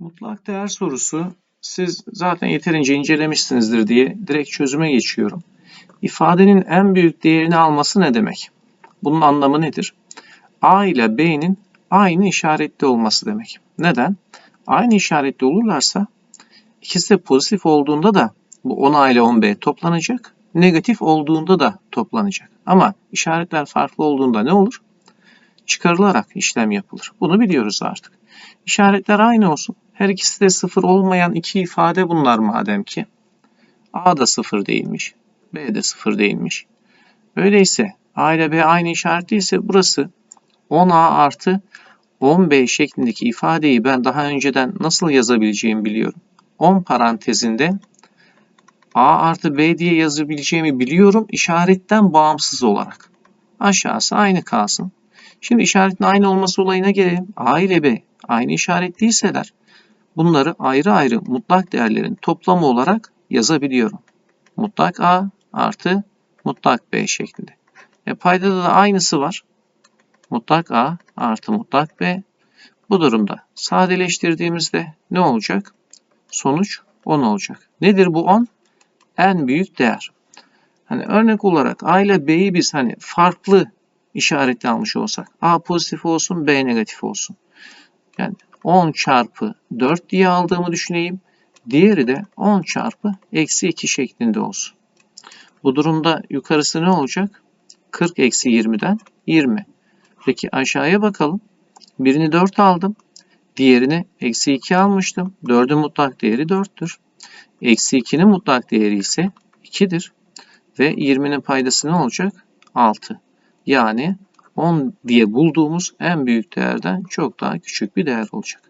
Mutlak değer sorusu siz zaten yeterince incelemişsinizdir diye direkt çözüme geçiyorum. İfadenin en büyük değerini alması ne demek? Bunun anlamı nedir? A ile B'nin aynı işaretli olması demek. Neden? Aynı işaretli olurlarsa ikisi de pozitif olduğunda da bu 10A ile 10B toplanacak. Negatif olduğunda da toplanacak. Ama işaretler farklı olduğunda ne olur? Çıkarılarak işlem yapılır. Bunu biliyoruz artık. İşaretler aynı olsun. Her ikisi de sıfır olmayan iki ifade bunlar madem ki. A da sıfır değilmiş. B de sıfır değilmiş. Öyleyse A ile B aynı işaretliyse burası 10A artı 10B şeklindeki ifadeyi ben daha önceden nasıl yazabileceğimi biliyorum. 10 parantezinde A artı B diye yazabileceğimi biliyorum işaretten bağımsız olarak. Aşağısı aynı kalsın. Şimdi işaretin aynı olması olayına gelelim. A ile B aynı işaretliyseler bunları ayrı ayrı mutlak değerlerin toplamı olarak yazabiliyorum. Mutlak A artı mutlak B şeklinde. E paydada da aynısı var. Mutlak A artı mutlak B. Bu durumda sadeleştirdiğimizde ne olacak? Sonuç 10 olacak. Nedir bu 10? En büyük değer. Hani örnek olarak A ile B'yi biz hani farklı işaretli almış olsak A pozitif olsun B negatif olsun. Yani 10 çarpı 4 diye aldığımı düşüneyim. Diğeri de 10 çarpı eksi 2 şeklinde olsun. Bu durumda yukarısı ne olacak? 40 eksi 20'den 20. Peki aşağıya bakalım. Birini 4 aldım. Diğerini eksi 2 almıştım. 4'ün mutlak değeri 4'tür. Eksi 2'nin mutlak değeri ise 2'dir. Ve 20'nin paydası ne olacak? 6. Yani 10 diye bulduğumuz en büyük değerden çok daha küçük bir değer olacak.